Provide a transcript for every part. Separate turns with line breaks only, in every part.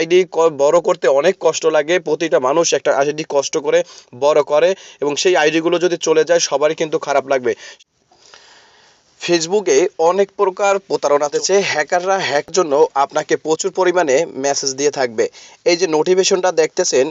ID বড় করতে অনেক কষ্ট লাগে। প্রতিটা মানুষ একটা আইডি কষ্ট করে বড় করে এবং সেই আইডিগুলো যদি চলে যায়, সবারই কিন্তু খারাপ লাগবে। ফেসবুকে অনেক প্রকার প্রতারণা আছে। হ্যাকাররা হ্যাক জন্য আপনাকে প্রচুর পরিমাণে মেসেজ দিয়ে থাকবে। এই যে নোটিফিকেশনটা দেখতেছেন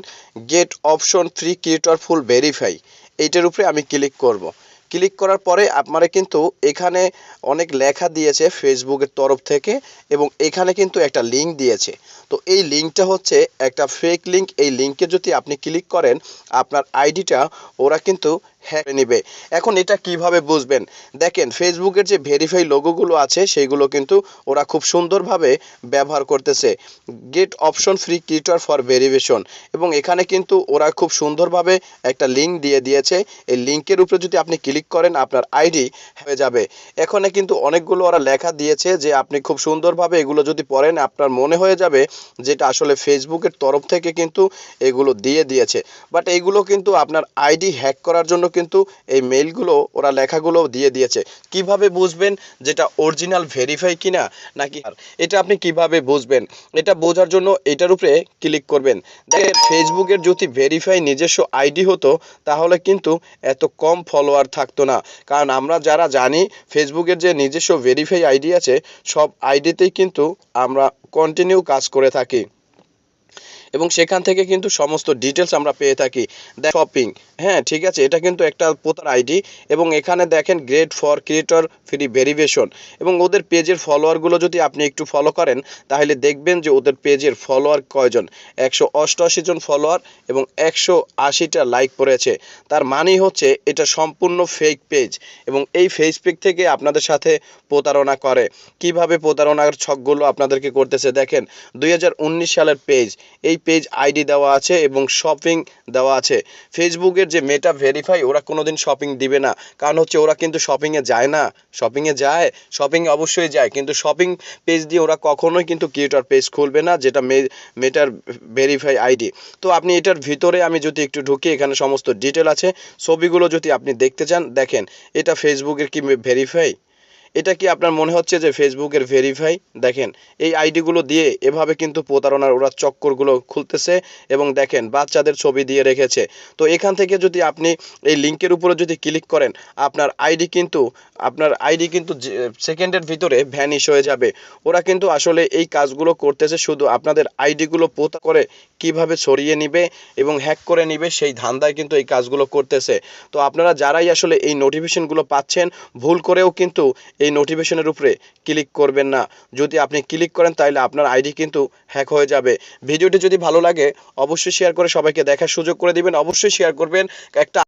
get option free creator full verify এইটার উপরে আমি ক্লিক করব। ক্লিক করার পরে আপনারা কিন্তু এখানে অনেক লেখা দিয়েছে ফেসবুকের তরফ থেকে এবং এখানে কিন্তু একটা লিঙ্ক দিয়েছে। তো এই লিঙ্কটা হচ্ছে একটা ফেক লিঙ্ক এই লিঙ্কে যদি আপনি ক্লিক করেন, আপনার আইডিটা ওরা কিন্তু হ্যাক নেবে। এখন এটা কীভাবে বুঝবেন? দেখেন ফেসবুকের যে ভেরিফাই লোগোগুলো আছে সেইগুলো কিন্তু ওরা খুব সুন্দরভাবে ব্যবহার করতেছে। Get option free creator for verification এবং এখানে কিন্তু ওরা খুব সুন্দরভাবে একটা লিঙ্ক দিয়ে দিয়েছে। এই লিঙ্কের উপরে যদি আপনি ক্লিক করেন, আপনার আইডি হয়ে যাবে। এখানে কিন্তু অনেকগুলো ওরা লেখা দিয়েছে যে আপনি খুব সুন্দরভাবে এগুলো যদি পড়েন, আপনার মনে হয়ে যাবে যেটা আসলে ফেসবুকের তরফ থেকে কিন্তু এগুলো দিয়ে দিয়েছে। বাট এইগুলো কিন্তু আপনার আইডি হ্যাক করার জন্য কিন্তু এই মেইলগুলো, ওরা লেখাগুলো দিয়ে দিয়েছে। কীভাবে বুঝবেন যেটা অরিজিনাল ভেরিফাই কিনা, নাকি এটা আপনি কীভাবে বুঝবেন? এটা বোঝার জন্য এটার উপরে ক্লিক করবেন। দেখেন ফেসবুকের যদি ভেরিফাই নিজস্ব আইডি হতো, তাহলে কিন্তু এত কম ফলোয়ার থাকতো না। কারণ আমরা যারা জানি, ফেসবুকের যে নিজস্ব ভেরিফাই আইডি আছে, সব আইডিতেই কিন্তু আমরা কন্টিনিউ কাজ করে থাকি। এবং সেখান থেকে কিন্তু সমস্ত ডিটেলস আমরা পেয়ে থাকি। শপিং হ্যাঁ ঠিক আছে, এটা কিন্তু একটা পোতার আইডি এবং এখানে দেখেন grade for creator free verification এবং ওদের পেজের ফলোয়ারগুলো যদি আপনি একটু ফলো করেন, তাহলে দেখবেন যে ওদের পেজের ফলোয়ার কয়জন? একশো অষ্টআশি জন ফলোয়ার এবং একশো আশিটা লাইক পড়েছে। তার মানেই হচ্ছে এটা সম্পূর্ণ ফেক পেজ এবং এই ফেস পেজ থেকে আপনাদের সাথে প্রতারণা করে। কীভাবে প্রতারণার ছকগুলো আপনাদেরকে করতেছে, দেখেন, দুই হাজার উনিশ সালের পেজ এই পেজ আইডি দেওয়া আছে এবং শপিং দেওয়া আছে। ফেসবুকের যে মেটা ভেরিফাই ওরা কোনো দিন শপিং দিবে না। কারণ হচ্ছে ওরা কিন্তু শপিংয়ে যায় না। শপিংয়ে যায় শপিংয়ে অবশ্যই যায়। কিন্তু শপিং পেজ দিয়ে ওরা কখনোই কিন্তু ক্রিয়েটর পেজ খুলবে না, যেটা মে মেটার ভেরিফাই আইডি তো আপনি এটার ভিতরে আমি যদি একটু ঢুকি, এখানে সমস্ত ডিটেল আছে। ছবিগুলো যদি আপনি দেখতে চান, দেখেন, এটা ফেসবুকের কি ভেরিফাই এটা কি আপনার মনে হচ্ছে যে ফেসবুকের ভেরিফাই দেখেন, এই আইডিগুলো দিয়ে এভাবে কিন্তু প্রতারণার ওরা চক্করগুলো খুলতেছে এবং দেখেন, বাচ্চাদের ছবি দিয়ে রেখেছে। তো এখান থেকে যদি আপনি এই লিঙ্কের উপরে যদি ক্লিক করেন, আপনার আইডি কিন্তু, আপনার আইডি কিন্তু সেকেন্ডের ভিতরে ভ্যানিশ হয়ে যাবে। ওরা কিন্তু আসলে এই কাজগুলো করতেছে শুধু আপনাদের আইডিগুলো পোতা করে কীভাবে সরিয়ে নিবে এবং হ্যাক করে নিবে সেই ধান্দায় কিন্তু এই কাজগুলো করতেছে। তো আপনারা যারাই আসলে এই নোটিফিকেশনগুলো পাচ্ছেন, ভুল করেও কিন্তু এই নোটিফিকেশনের উপরে ক্লিক করবেন না। যদি আপনি ক্লিক করেন তাহলে আপনার আইডি কিন্তু হ্যাক হয়ে যাবে। ভিডিওটি যদি ভালো লাগে, অবশ্যই শেয়ার করে সবাইকে দেখার সুযোগ করে দিবেন। অবশ্যই শেয়ার করবেন। একটা